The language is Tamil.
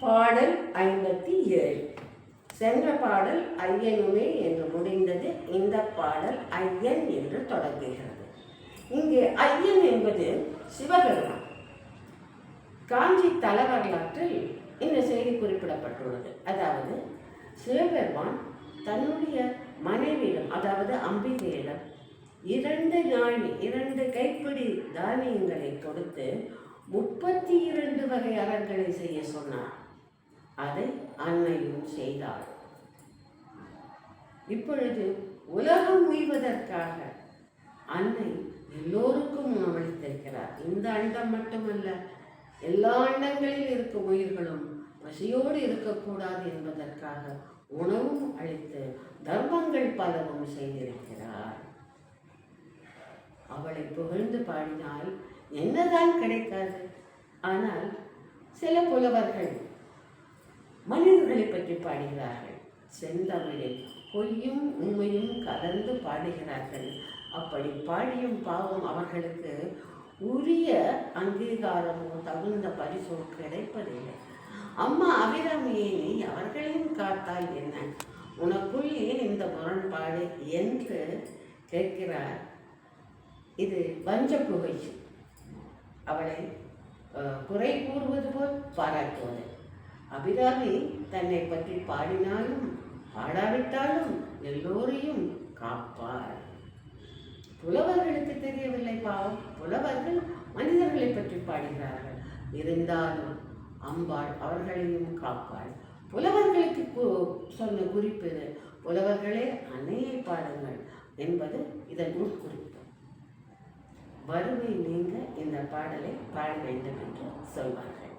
பாடல் ஐம்பத்தி ஏழு. சென்ற பாடல் ஐயனுமே என்று முடிந்தது இந்த பாடல் ஐயன் என்று தொடங்குகிறது. இங்கே ஐயன் என்பது சிவபெருமான். காஞ்சி தல வரலாற்றில் இந்த செய்தி குறிப்பிடப்பட்டுள்ளது. அதாவது சிவபெருமான் தன்னுடைய மனைவியிடம் அதாவது அம்பிகையிடம் இரண்டு நாள் இரண்டு கைப்பிடி தானியங்களை கொடுத்து முப்பத்தி இரண்டு வகை அறங்களை செய்ய சொன்னார். அதை அன்னையும் செய்தாள். இப்பொழுது உலகம் உய்வதற்காக அன்னை எல்லோருக்கும் உணவளித்திருக்கிறார் இந்த அண்டம் மட்டுமல்ல எல்லா அண்டங்களில் இருக்கும் உயிர்களும் பசியோடு இருக்கக்கூடாது என்பதற்காக உணவும் அளித்து தர்மங்கள் பலவும் செய்திருக்கிறார். அவளை புகழ்ந்து பாடினால் என்னதான் கிடைக்காது. ஆனால் சில புலவர்கள் மனிதர்களை பற்றி பாடுகிறார்கள். செந்தமிழில் பொய்யும் உண்மையும் கலந்து பாடுகிறார்கள். அப்படி பாடியும் பாவம் அவர்களுக்கு உரிய அங்கீகாரமோ தகுந்த பரிசோ கிடைப்பதில்லை. அம்மா அபிராமியை நீ அவர்களையும் காத்தால் என்ன? உனக்குள் ஏன் இந்த முரண்பாடு? என்று கேட்கிறார். இது வஞ்ச புகை அவளை அஹ், குறை கூறுவது போல் பாராட்டுவது. அபிராமி தன்னை பற்றி பாடினாலும் பாடாவிட்டாலும் எல்லோரையும் காப்பாள். புலவர்களுக்கு தெரியவில்லை பாவம். புலவர்கள் மனிதர்களை பற்றி பாடுகிறார்கள். இருந்தாலும் அம்பாள் அவர்களையும் காப்பாள். புலவர்களுக்கு சொன்ன குறிப்பு புலவர்களே அன்னையை பாடுங்கள் என்பது இதன் உட்குறிப்பு வறுமை நீங்க இந்த பாடலை பாட வேண்டும் என்று சொல்வார்கள்.